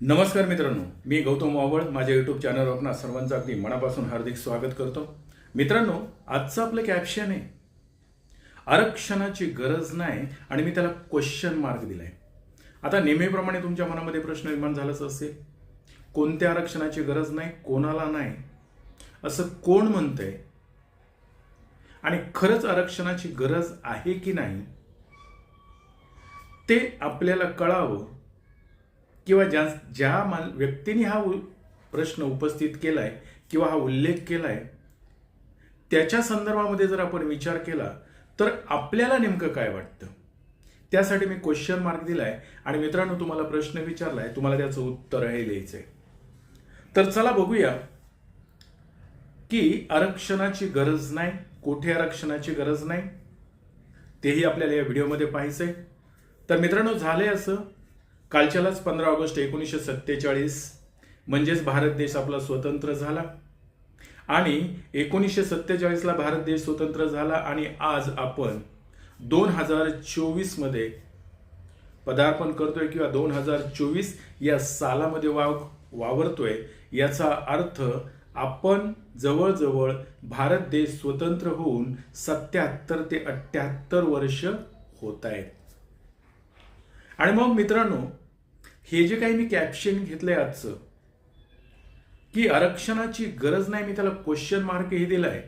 नमस्कार मित्रांनो मी गौतम वावळ माझ्या युट्यूब चॅनलवर आपणा सर्वांचं अगदी मनापासून हार्दिक स्वागत करतो. मित्रांनो आजचं आपलं कॅप्शन आहे आरक्षणाची गरज नाही आणि मी त्याला क्वेश्चन मार्क दिलाय. आता नेहमीप्रमाणे तुमच्या मनामध्ये प्रश्न निर्माण झालाच असेल कोणत्या आरक्षणाची गरज नाही कोणाला नाही असं कोण म्हणतंय? आणि खरंच आरक्षणाची गरज आहे की नाही ते आपल्याला कळावं. किंवा ज्या ज्या मान व्यक्तीने हा उ- प्रश्न उपस्थित केला आहे किंवा हा उल्लेख केला आहे त्याच्या संदर्भामध्ये जर आपण विचार केला तर आपल्याला नेमकं काय वाटतं? त्यासाठी मी क्वेश्चन मार्क दिलाय. आणि मित्रांनो तुम्हाला प्रश्न विचारलाय तुम्हाला त्याचं उत्तर हे लिहायचंय. तर चला बघूया की आरक्षणाची गरज नाही कोठे आरक्षणाची गरज नाही तेही आपल्याला या व्हिडिओमध्ये पाहायचंय. तर मित्रांनो झालंय असं कालच्यालाच पंधरा ऑगस्ट एकोणीसशे सत्तेचाळीस. म्हणजेच भारत देश आपला स्वतंत्र झाला. आणि एकोणीसशे सत्तेचाळीसला भारत देश स्वतंत्र झाला आणि आज आपण दोन हजार चोवीसमध्ये पदार्पण करतोय किंवा दोन हजार चोवीस या सालामध्ये वाव वावरतोय याचा अर्थ आपण जवळजवळ भारत देश स्वतंत्र होऊन सत्याहत्तर ते अठ्याहत्तर वर्ष होत आहेत. आणि मग मित्रांनो हे जे काही मी कॅप्शन घेतलंय आजचं की आरक्षणाची गरज नाही मी त्याला क्वेश्चन मार्क मार्कही दिलाय.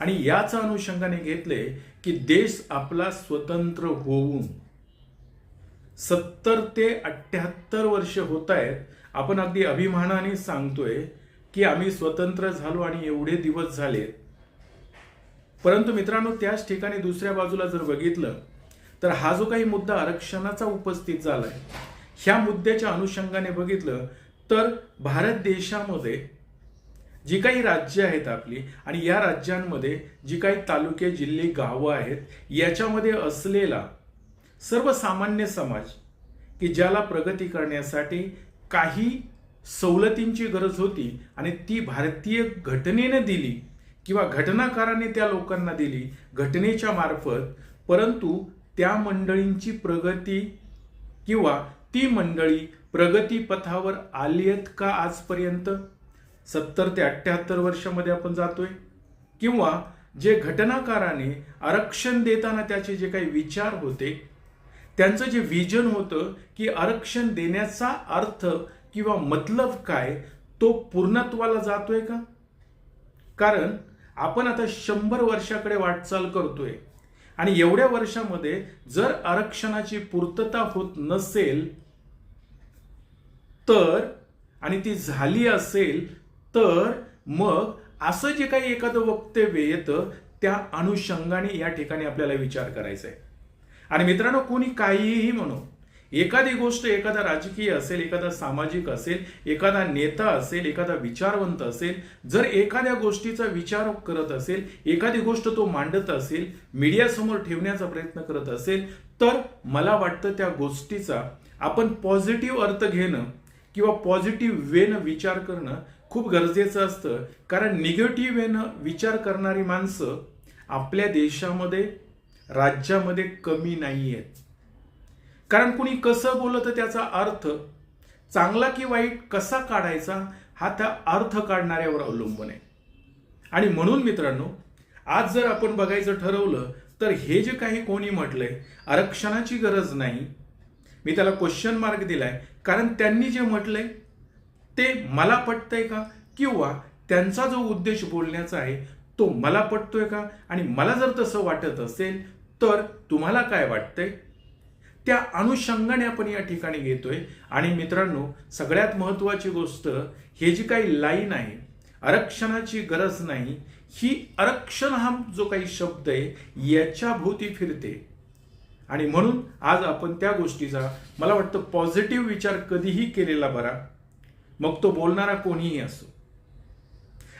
आणि याच अनुषंगाने घेतले की देश आपला स्वतंत्र होऊन सत्तर ते अठ्याहत्तर वर्ष होत आहेत आपण अगदी अभिमानाने सांगतोय की आम्ही स्वतंत्र झालो आणि एवढे दिवस झाले परंतु मित्रांनो त्याच ठिकाणी दुसऱ्या बाजूला जर बघितलं तर हा जो काही मुद्दा आरक्षणाचा उपस्थित झालाय ह्या मुद्द्याच्या अनुषंगाने बघितलं तर भारत देशामध्ये जी काही राज्य आहेत आपली आणि या राज्यांमध्ये जी काही तालुके जिल्हे गावं आहेत याच्यामध्ये असलेला सर्वसामान्य समाज की ज्याला प्रगती करण्यासाठी काही सवलतींची गरज होती आणि ती भारतीय घटनेने दिली किंवा घटनाकाराने त्या लोकांना दिली घटनेच्या मार्फत परंतु त्या मंडळींची प्रगती किंवा ती मंडळी प्रगतीपथावर आली आहेत का आजपर्यंत? सत्तर ते अठ्ठ्याहत्तर वर्षामध्ये आपण जातोय. किंवा जे घटनाकाराने आरक्षण देताना त्याचे जे काही विचार होते त्यांचं जे विजन होतं की आरक्षण देण्याचा अर्थ किंवा मतलब काय तो पूर्णत्वाला जातोय का? कारण आपण आता शंभर वर्षाकडे वाटचाल करतोय. आणि एवढ्या वर्षामध्ये जर आरक्षणाची पूर्तता होत नसेल तर आणि ती झाली असेल तर मग असं जे काही एखादं वक्तव्य येतं त्या अनुषंगाने या ठिकाणी आपल्याला विचार करायचा आहे आणि मित्रांनो कोणी काहीही म्हणू एखादी गोष्ट एखादा राजकीय असेल एखादा सामाजिक असेल एखादा नेता असेल एखादा विचारवंत असेल जर एखाद्या गोष्टीचा विचार करत असेल एखादी गोष्ट तो मांडत असेल मीडियासमोर ठेवण्याचा प्रयत्न करत असेल तर मला वाटतं त्या गोष्टीचा आपण पॉझिटिव्ह अर्थ घेणं किंवा पॉझिटिव्ह वेनं विचार करणं खूप गरजेचं असतं. कारण निगेटिव्ह वेनं विचार करणारी माणसं आपल्या देशामध्ये राज्यामध्ये कमी नाही आहेत कारण कुणी कसं बोलतं त्याचा अर्थ चांगला की वाईट कसा काढायचा हा त्या अर्थ काढणाऱ्यावर अवलंबून आहे. आणि म्हणून मित्रांनो आज जर आपण बघायचं ठरवलं तर हे जे काही कोणी म्हटलंय आरक्षणाची गरज नाही. मी त्याला क्वेश्चन मार्क दिलाय. कारण त्यांनी जे म्हटलंय ते मला पटतंय का? किंवा त्यांचा जो उद्देश बोलण्याचा आहे तो मला पटतोय का? आणि मला जर तसं वाटत असेल तर तुम्हाला काय वाटतंय? त्या अनुषंगाने आपण या ठिकाणी घेतोय. आणि मित्रांनो सगळ्यात महत्वाची गोष्ट हे जी काही लाईन आहे आरक्षणाची गरज नाही ही आरक्षण हा जो काही शब्द आहे याच्या भोवती फिरते. आणि म्हणून आज आपण त्या गोष्टीचा मला वाटतं पॉझिटिव्ह विचार कधीही केलेला बरा. मग तो बोलणारा कोणीही असो.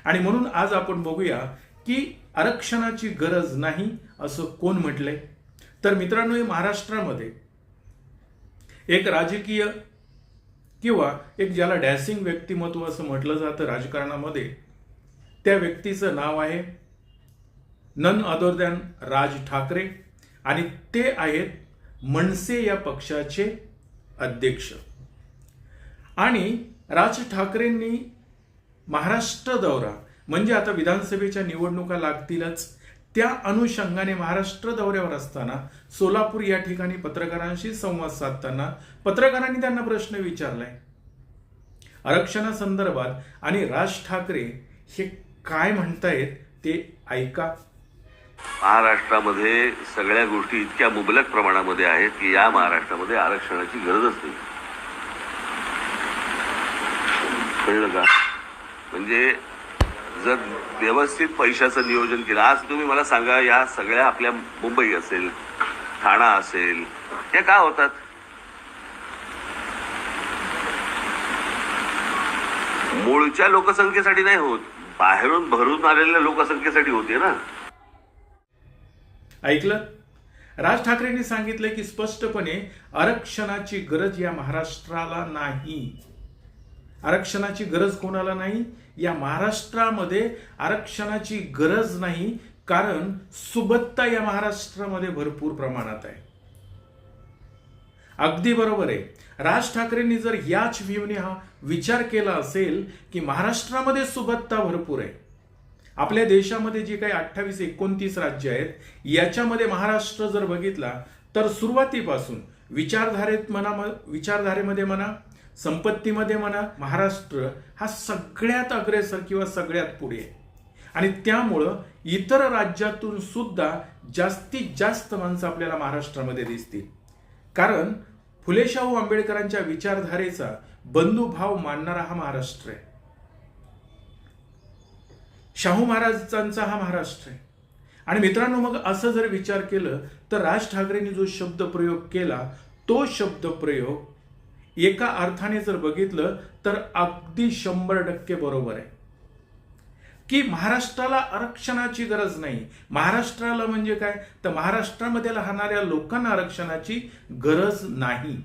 आणि म्हणून आज आपण बघूया की आरक्षणाची गरज नाही असं कोण म्हटलंय. तर मित्रांनो हे महाराष्ट्रामध्ये एक राजकीय किंवा एक ज्याला डॅसिंग व्यक्तिमत्व असं म्हटलं जातं राजकारणामध्ये त्या व्यक्तीचं नाव आहे none other than Raj Thackeray आणि ते आहेत मनसे या पक्षाचे अध्यक्ष. आणि राज ठाकरेंनी महाराष्ट्र दौरा म्हणजे आता विधानसभेच्या निवडणुका लागतीलच त्या अनुषंगाने महाराष्ट्र दौऱ्यावर असताना सोलापूर या ठिकाणी पत्रकारांशी संवाद साधताना पत्रकारांनी त्यांना प्रश्न विचारलाय. आरक्षणासंदर्भात आणि राज ठाकरे हे काय म्हणतायत ते ऐका. महाराष्ट्रामध्ये सगळ्या गोष्टी इतक्या मुबलक प्रमाणामध्ये आहेत की या महाराष्ट्रामध्ये आरक्षणाची गरजच नाही. कळलं का? म्हणजे जर व्यवस्थित पैशाचं नियोजन केलं आज तुम्ही मला सांगा या सगळ्या आपल्या मुंबई असेल ठाणा असेल या का होतात? मूळच्या लोकसंख्येसाठी नाही होत. बाहेरून भरून आलेल्या लोकसंख्येसाठी होते ना. ऐकलं? राज ठाकरेंनी सांगितलं की स्पष्टपणे आरक्षणाची गरज या महाराष्ट्राला नाही. आरक्षणाची गरज कोणाला नाही? या महाराष्ट्रामध्ये आरक्षणाची गरज नाही कारण सुबत्ता या महाराष्ट्रामध्ये भरपूर प्रमाणात आहे. अगदी बरोबर आहे. राज ठाकरेंनी जर याच व्ह्यूने हा विचार केला असेल की महाराष्ट्रामध्ये सुबत्ता भरपूर आहे आपल्या देशामध्ये जी काही अठ्ठावीस एकोणतीस राज्य आहेत याच्यामध्ये महाराष्ट्र जर बघितला तर सुरुवातीपासून विचारधारेत म्हणा विचारधारेमध्ये म्हणा संपत्तीमध्ये म्हणा महाराष्ट्र हा सगळ्यात अग्रेसर किंवा सगळ्यात पुढे आहे. आणि त्यामुळं इतर राज्यातून सुद्धा जास्तीत जास्त माणसं आपल्याला महाराष्ट्रामध्ये दिसतील. कारण फुले शाहू आंबेडकरांच्या विचारधारेचा बंधुभाव मानणारा हा महाराष्ट्र आहे. शाहू महाराजांचा हा महाराष्ट्र आहे. आणि मित्रांनो मग असं जर विचार केलं तर राज ठाकरेंनी जो शब्द प्रयोग केला तो शब्द प्रयोग एका अर्थाने जर बघितलं तर अगदी शंभर टक्के बरोबर आहे. की महाराष्ट्राला आरक्षणाची गरज नाही. महाराष्ट्राला म्हणजे काय? तर महाराष्ट्रामध्ये राहणाऱ्या लोकांना आरक्षणाची गरज नाही.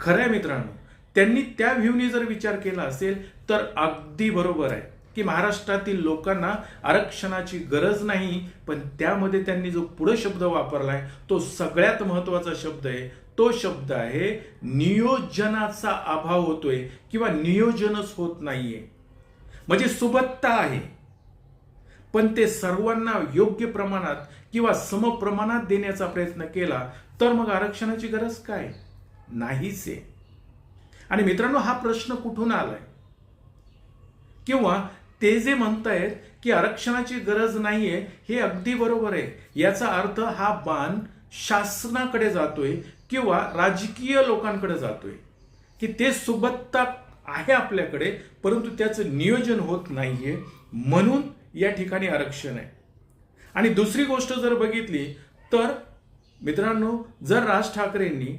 खरंय मित्रांनो त्यांनी त्या व्ह्यूने जर विचार केला असेल तर अगदी बरोबर आहे. की महाराष्ट्रातील लोकांना आरक्षणाची गरज नाही पण त्यामध्ये त्यांनी जो पुढे शब्द वापरलाय तो सगळ्यात महत्त्वाचा शब्द आहे तो शब्द आहे नियोजनाचा अभाव होतोय किंवा नियोजनच होत नाहीये. म्हणजे सुबत्ता आहे. पण ते सर्वांना योग्य प्रमाणात किंवा समप्रमाणात देण्याचा प्रयत्न केला तर मग आरक्षणाची गरज काय? नाहीच आहे. आणि मित्रांनो हा प्रश्न कुठून आलाय? किंवा ते जे म्हणतायत की आरक्षणाची गरज नाहीये हे अगदी बरोबर आहे. याचा अर्थ हा बाण शासनाकडे जातोय किंवा राजकीय लोकांकडे जातोय की ते सुबत्ता आहे आपल्याकडे परंतु त्याचं नियोजन होत नाहीये म्हणून या ठिकाणी आरक्षण आहे. आणि दुसरी गोष्ट जर बघितली तर मित्रांनो जर राज ठाकरेंनी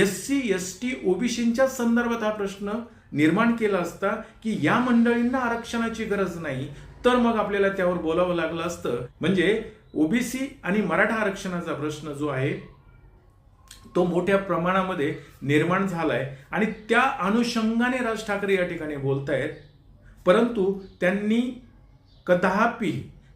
एस सी एस टी ओबीसींच्या संदर्भात हा प्रश्न निर्माण केला असता की या मंडळींना आरक्षणाची गरज नाही तर मग आपल्याला त्यावर बोलावं लागलं असतं. म्हणजे ओबीसी आणि मराठा आरक्षणाचा प्रश्न जो आहे तो मोठ्या प्रमाणामध्ये निर्माण झालाय आणि त्या अनुषंगाने राज ठाकरे या ठिकाणी बोलतायत. परंतु त्यांनी कदापि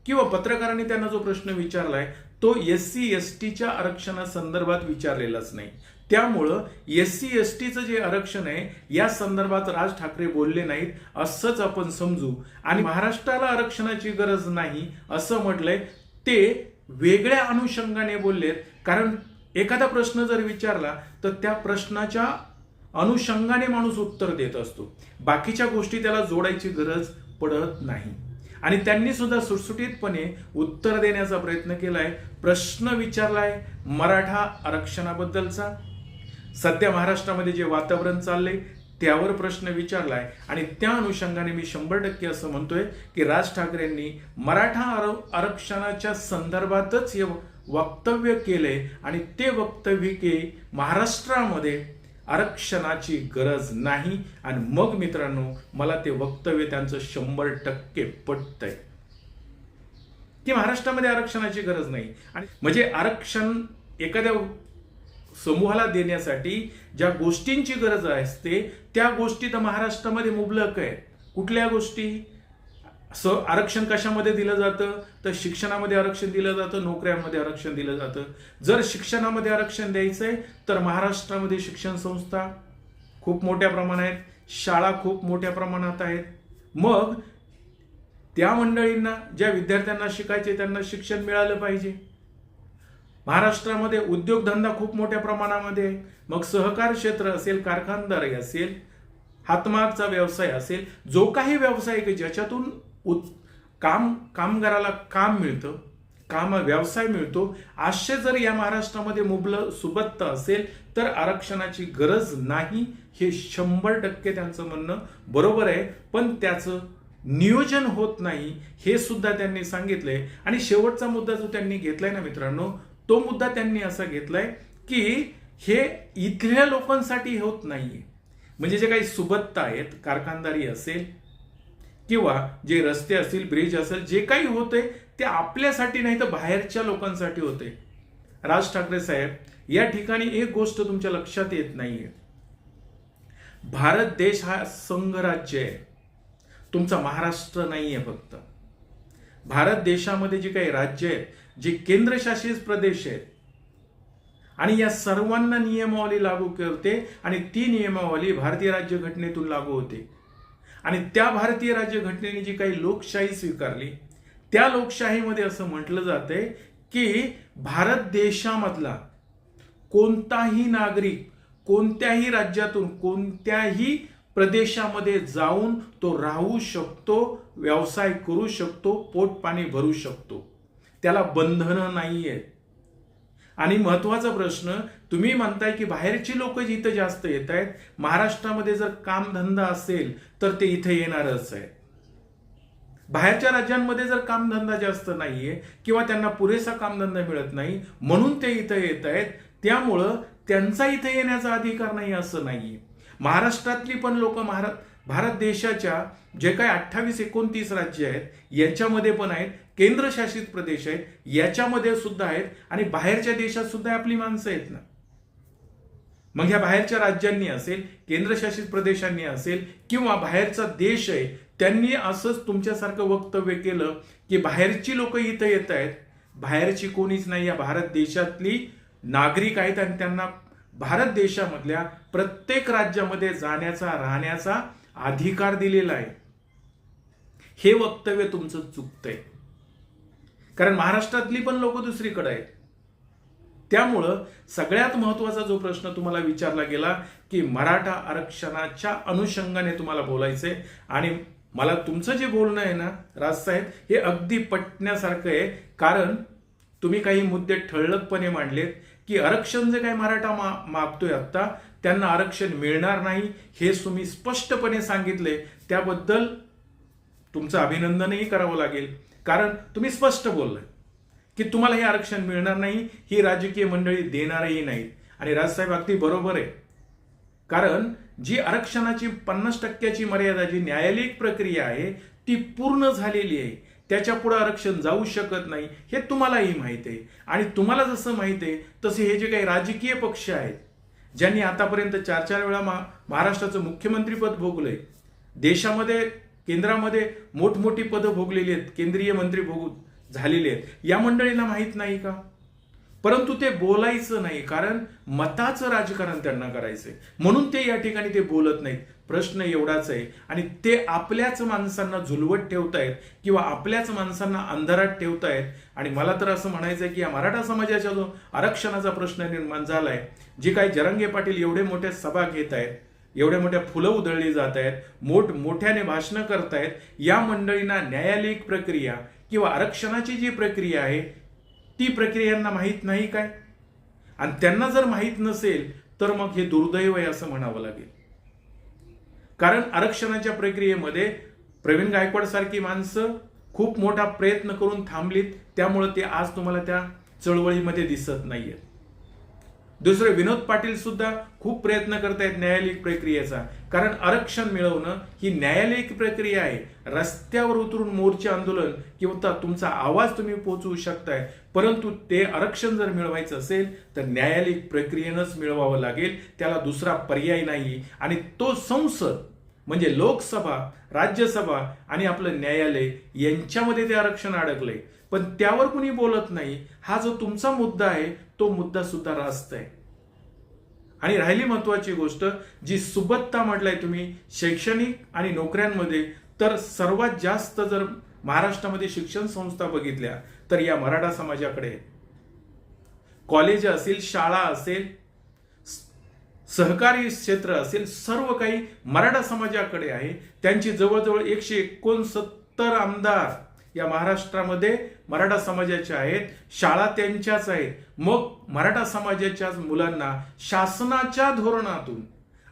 किंवा पत्रकारांनी त्यांना जो प्रश्न विचारलाय तो एस सी एस टीच्या आरक्षणासंदर्भात विचारलेलाच नाही. त्यामुळं एस सी एस टीचं जे आरक्षण आहे या संदर्भात राज ठाकरे बोलले नाहीत असंच आपण समजू. आणि महाराष्ट्राला आरक्षणाची गरज नाही असं म्हटलंय ते वेगळ्या अनुषंगाने बोललेत. कारण एखादा प्रश्न जर विचारला तर त्या प्रश्नाच्या अनुषंगाने माणूस उत्तर देत असतो. बाकीच्या गोष्टी त्याला जोडायची गरज पडत नाही. आणि त्यांनी सुद्धा सुटसुटीतपणे उत्तर देण्याचा प्रयत्न केलाय. प्रश्न विचारलाय मराठा आरक्षणाबद्दलचा. सध्या महाराष्ट्रामध्ये जे वातावरण चाललंय त्यावर प्रश्न विचारलाय. आणि त्या अनुषंगाने मी शंभर टक्के असं म्हणतोय की राज ठाकरेंनी मराठा आरक्षणाच्या संदर्भातच हे वक्तव्य केलंय आणि ते वक्तव्य के महाराष्ट्रामध्ये आरक्षणाची गरज नाही. आणि मग मित्रांनो मला ते वक्तव्य त्यांचं शंभर टक्के पटतंय. की महाराष्ट्रामध्ये आरक्षणाची गरज नाही. आणि म्हणजे आरक्षण एखाद्या समूहाला देण्यासाठी ज्या गोष्टींची गरज असते त्या गोष्टी तर महाराष्ट्रामध्ये मुबलक आहे कुठल्या गोष्टी? स आरक्षण कशामध्ये दिलं जातं? तर शिक्षणामध्ये आरक्षण दिलं जातं नोकऱ्यांमध्ये आरक्षण दिलं जातं. जर शिक्षणामध्ये आरक्षण द्यायचंय तर महाराष्ट्रामध्ये शिक्षण संस्था खूप मोठ्या प्रमाणात आहेत. शाळा खूप मोठ्या प्रमाणात आहेत. मग त्या मंडळींना ज्या विद्यार्थ्यांना शिकायचे त्यांना शिक्षण मिळालं पाहिजे. महाराष्ट्रामध्ये उद्योगधंदा खूप मोठ्या प्रमाणामध्ये मग सहकार क्षेत्र असेल कारखानदारी असेल हातमागचा व्यवसाय असेल जो काही व्यवसाय ज्याच्यातून उत् काम कामगाराला काम मिळतं काम व्यवसाय मिळतो असे जर या महाराष्ट्रामध्ये मुबल सुबत्त असेल तर आरक्षणाची गरज नाही हे शंभर टक्के त्यांचं म्हणणं बरोबर आहे पण त्याचं नियोजन होत नाही हे सुद्धा त्यांनी सांगितलंय. आणि शेवटचा मुद्दा जो त्यांनी घेतलाय ना मित्रांनो तो मुद्दा त्यांनी असा घेतलाय की हे इथल्या लोकांसाठी होत नाहीये. म्हणजे जे काही सुबत्ता आहेत कारखानदारी असेल किंवा जे रस्ते असतील ब्रिज असेल जे काही होते ते आपल्यासाठी नाही तर बाहेरच्या लोकांसाठी होते राज ठाकरे साहेब या ठिकाणी एक गोष्ट तुमच्या लक्षात येत नाहीये. भारत देश हा संघराज्य आहे. तुमचा महाराष्ट्र नाहीये फक्त. भारत देशामध्ये जे काही राज्य आहेत जे केंद्रशासित प्रदेश आहेत आणि या सर्वांना नियमावली लागू करते आणि ती नियमावली भारतीय राज्यघटनेतून लागू होते. आणि त्या भारतीय राज्यघटनेने जी काही लोकशाही स्वीकारली त्या लोकशाहीमध्ये असं म्हटलं जातंय की भारत देशामधला कोणताही नागरिक कोणत्याही राज्यातून कोणत्याही प्रदेशामध्ये जाऊन तो राहू शकतो व्यवसाय करू शकतो पोट पाणी भरू शकतो. त्याला बंधनं नाही आहेत आणि महत्त्वाचा प्रश्न तुम्ही म्हणताय की बाहेरची लोक जिथं जास्त येत आहेत महाराष्ट्रामध्ये जर कामधंदा असेल तर ते इथे येणारच आहे. बाहेरच्या राज्यांमध्ये जर कामधंदा जास्त नाहीये किंवा त्यांना पुरेसा कामधंदा मिळत नाही म्हणून ते इथं येत आहेत त्यामुळं त्यांचा इथे येण्याचा अधिकार नाही असं नाहीये. महाराष्ट्रातली पण लोक महाराष्ट्र भारत देशाच्या जे काही अठ्ठावीस एकोणतीस राज्य आहेत याच्यामध्ये पण आहेत केंद्रशासित प्रदेश आहेत याच्यामध्ये सुद्धा आहेत आणि बाहेरच्या देशात सुद्धा आपली माणसं आहेत ना. मग ह्या बाहेरच्या राज्यांनी असेल केंद्रशासित प्रदेशांनी असेल किंवा बाहेरचा देश आहे त्यांनी असंच तुमच्यासारखं वक्तव्य केलं की बाहेरची लोक इथं येत आहेत. बाहेरची कोणीच नाही या भारत देशातली नागरिक आहेत आणि त्यांना भारत देशामधल्या प्रत्येक राज्यामध्ये जाण्याचा राहण्याचा अधिकार दिलेला आहे. हे वक्तव्य तुमचं चुकतंय. कारण महाराष्ट्रातली पण लोक दुसरीकडे आहेत. त्यामुळं सगळ्यात महत्त्वाचा जो प्रश्न तुम्हाला विचारला गेला की मराठा आरक्षणाच्या अनुषंगाने तुम्हाला बोलायचंय आणि मला तुमचं जे बोलणं आहे ना राजसाहेब हे अगदी पटण्यासारखं आहे. कारण तुम्ही काही मुद्दे ठळकपणे मांडलेत की आरक्षण जे काही मराठा मा मागतोय आता त्यांना आरक्षण मिळणार नाही हे तुम्ही स्पष्टपणे सांगितले त्याबद्दल तुमचं अभिनंदनही करावं लागेल. कारण तुम्ही स्पष्ट बोललाय की तुम्हाला हे आरक्षण मिळणार नाही ही राजकीय मंडळी देणारही नाहीत आणि राजसाहेब अगदी बरोबर आहे. कारण जी आरक्षणाची पन्नास टक्क्याची मर्यादा जी न्यायालयिक प्रक्रिया आहे ती पूर्ण झालेली आहे. त्याच्या पुढे आरक्षण जाऊ शकत नाही हे तुम्हालाही माहीत आहे. आणि तुम्हाला जसं माहीत आहे तसे हे जे काही राजकीय पक्ष आहेत ज्यांनी आतापर्यंत चार चार वेळा मा- महाराष्ट्राचं मुख्यमंत्रीपद भोगलंय देशामध्ये केंद्रामध्ये मोठमोठी पदं भोगलेली आहेत केंद्रीय मंत्री भोग झालेले आहेत. या मंडळीला माहीत नाही का? परंतु ते बोलायचं नाही कारण मताचं राजकारण त्यांना करायचंय. म्हणून ते या ठिकाणी ते बोलत नाहीत. प्रश्न एवढाच आहे. आणि ते आपल्याच माणसांना झुलवत ठेवतायत किंवा आपल्याच माणसांना अंधारात ठेवतायत. आणि मला तर असं म्हणायचं आहे की या मराठा समाजाच्या जो आरक्षणाचा प्रश्न निर्माण झालाय जे काही जरंगे पाटील एवढे मोठ्या सभा घेत आहेत एवढ्या मोठ्या फुलं उधळली जात आहेत मोठ मोठ्याने भाषणं करतायत या मंडळींना न्यायालयिक प्रक्रिया किंवा आरक्षणाची जी प्रक्रिया आहे ती प्रक्रियांना माहीत नाही काय? आणि त्यांना जर माहीत नसेल तर मग हे दुर्दैव आहे असं म्हणावं लागेल. कारण आरक्षणाच्या प्रक्रियेमध्ये प्रवीण गायकवाड सारखी माणसं खूप मोठा प्रयत्न करून थांबलीत त्यामुळे ते आज तुम्हाला त्या चळवळीमध्ये दिसत नाहीयेत. दुसरे विनोद पाटील सुद्धा खूप प्रयत्न करतायत न्यायालयिक प्रक्रियेचा. कारण आरक्षण मिळवणं ही न्यायालयिक प्रक्रिया आहे. रस्त्यावर उतरून मोर्चे आंदोलन किंवा तुमचा आवाज तुम्ही पोहोचवू शकताय परंतु ते आरक्षण जर मिळवायचं असेल तर न्यायालयिक प्रक्रियेनंच मिळवावं लागेल. त्याला दुसरा पर्याय नाही. आणि तो संसद म्हणजे लोकसभा राज्यसभा आणि आपलं न्यायालय यांच्यामध्ये ते आरक्षण अडकलंय. पण त्यावर कुणी बोलत नाही. हा जो तुमचा मुद्दा आहे तो मुद्दा सुद्धा रास्त आहे. आणि राहिली महत्वाची गोष्ट जी सुबत्ता म्हटलंय तुम्ही शैक्षणिक आणि नोकऱ्यांमध्ये तर सर्वात जास्त जर महाराष्ट्रामध्ये शिक्षण संस्था बघितल्या तर या मराठा समाजाकडे. कॉलेज असेल शाळा असेल सहकारी क्षेत्र असेल सर्व काही मराठा समाजाकडे आहे. त्यांची जवळजवळ एकशे एकोणसत्तर आमदार या महाराष्ट्रामध्ये मराठा समाजाच्या आहेत शाळा त्यांच्याच आहेत. मग मराठा समाजाच्या मुलांना शासनाच्या धोरणातून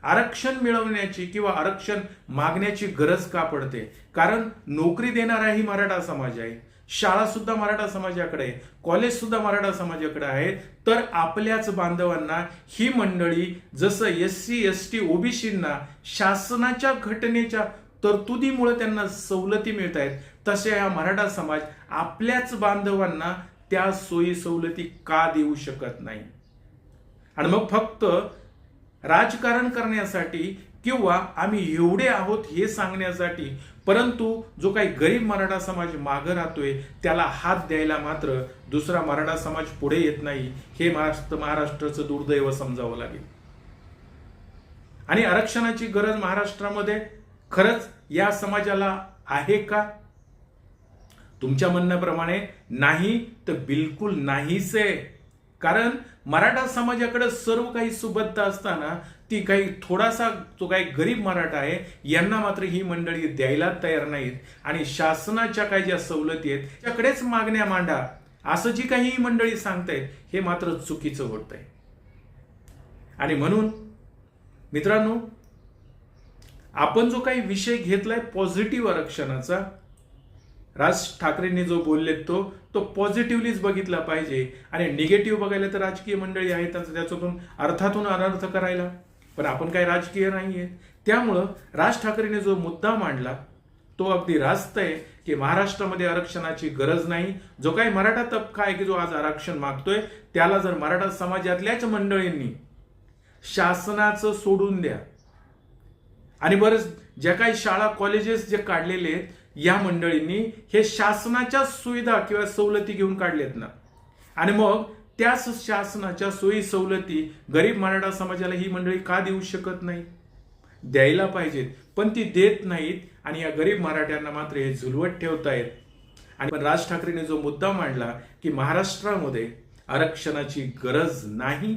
आरक्षण मिळवण्याची किंवा आरक्षण मागण्याची गरज का पडते? कारण नोकरी देणाराही मराठा समाज आहे. शाळा सुद्धा मराठा समाजाकडे आहे. कॉलेज सुद्धा मराठा समाजाकडे आहे. तर आपल्याच बांधवांना ही मंडळी जसं एस सी एस टी ओबीसींना शासनाच्या घटनेच्या तरतुदीमुळे त्यांना सवलती मिळत आहेत. तसे हा मराठा समाज आपल्याच बांधवांना त्या सोयी सवलती का देऊ शकत नाही? आणि मग फक्त राजकारण करण्यासाठी किंवा आम्ही एवढे आहोत हे सांगण्यासाठी परंतु जो काही गरीब मराठा समाज मागं राहतोय त्याला हात द्यायला मात्र दुसरा मराठा समाज पुढे येत नाही हे महाराष्ट्र महाराष्ट्राचं दुर्दैव समजावं लागेल. आणि आरक्षणाची गरज महाराष्ट्रामध्ये खरंच या समाजाला आहे का? तुमच्या म्हणण्याप्रमाणे नाही तर बिलकुल नाहीच आहे कारण मराठा समाजाकडे सर्व काही सुबत्ता असताना ती काही थोडासा जो काही गरीब मराठा आहे यांना मात्र ही मंडळी द्यायला तयार नाहीत आणि शासनाच्या काही ज्या सवलती आहेत त्याकडेच मागण्या मांडा. असं जी काही ही मंडळी सांगतायत हे मात्र चुकीचं होत आहे आणि म्हणून मित्रांनो आपण जो काही विषय घेतलाय पॉझिटिव्ह आरक्षणाचा राज ठाकरेंनी जो बोललेत तो तो पॉझिटिव्हलीच बघितला पाहिजे. आणि निगेटिव्ह बघायला तर राजकीय मंडळी आहेत त्याच्यातून अर्थातून अनर्थ करायला. पण आपण काही राजकीय नाही आहे त्यामुळं राज ठाकरेंनी जो मुद्दा मांडला तो अगदी रास्त आहे की महाराष्ट्रामध्ये आरक्षणाची गरज नाही. जो काही मराठा तबका आहे की जो आज आरक्षण मागतोय त्याला जर मराठा समाजातल्याच मंडळींनी शासनाचं सोडून द्या आणि बरंच ज्या काही शाळा कॉलेजेस जे काढलेले आहेत या मंडळींनी हे शासनाच्या सुविधा किंवा सवलती घेऊन काढलेत ना. आणि मग त्याच शासनाच्या सोयी सवलती गरीब मराठा समाजाला ही मंडळी का देऊ शकत नाही? द्यायला पाहिजेत पण ती देत नाहीत आणि या गरीब मराठ्यांना मात्र हे झुलवत ठेवतायत. आणि पण राज ठाकरेंनी जो मुद्दा मांडला की महाराष्ट्रामध्ये आरक्षणाची गरज नाही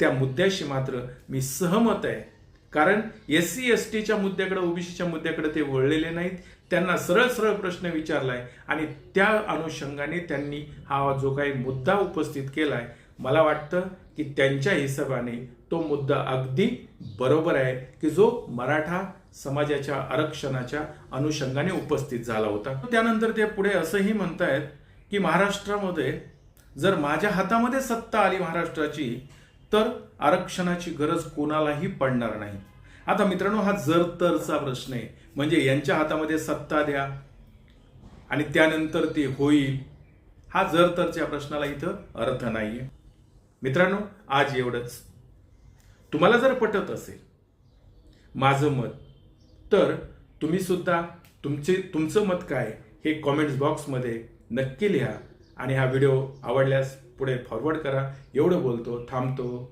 त्या मुद्द्याशी मात्र मी सहमत आहे. कारण एस सी एस टीच्या मुद्द्याकडे ओबीसीच्या मुद्द्याकडे ते वळलेले नाहीत. त्यांना सरळ सरळ प्रश्न विचारलाय आणि त्या अनुषंगाने त्यांनी हा जो काही मुद्दा उपस्थित केलाय मला वाटतं की त्यांच्या हिशोबाने तो मुद्दा अगदी बरोबर आहे की जो मराठा समाजाच्या आरक्षणाच्या अनुषंगाने उपस्थित झाला होता. त्यानंतर ते पुढे असंही म्हणतायत की महाराष्ट्रामध्ये जर माझ्या हातामध्ये सत्ता आली महाराष्ट्राची तर आरक्षणाची गरज कोणालाही पडणार नाही. आता मित्रांनो हा जर तरचा प्रश्न आहे. म्हणजे यांच्या हातामध्ये सत्ता द्या आणि त्यानंतर ते होईल हा जर तरच्या प्रश्नाला इथं अर्थ नाहीये. मित्रांनो आज एवढंच. तुम्हाला जर पटत असेल माझं मत तर तुम्ही सुद्धा तुमचे तुमचं मत काय हे कॉमेंट्स बॉक्समध्ये नक्की लिहा आणि हा व्हिडिओ आवडल्यास पुढे फॉरवर्ड करा. एवढं बोलतो थांबतो.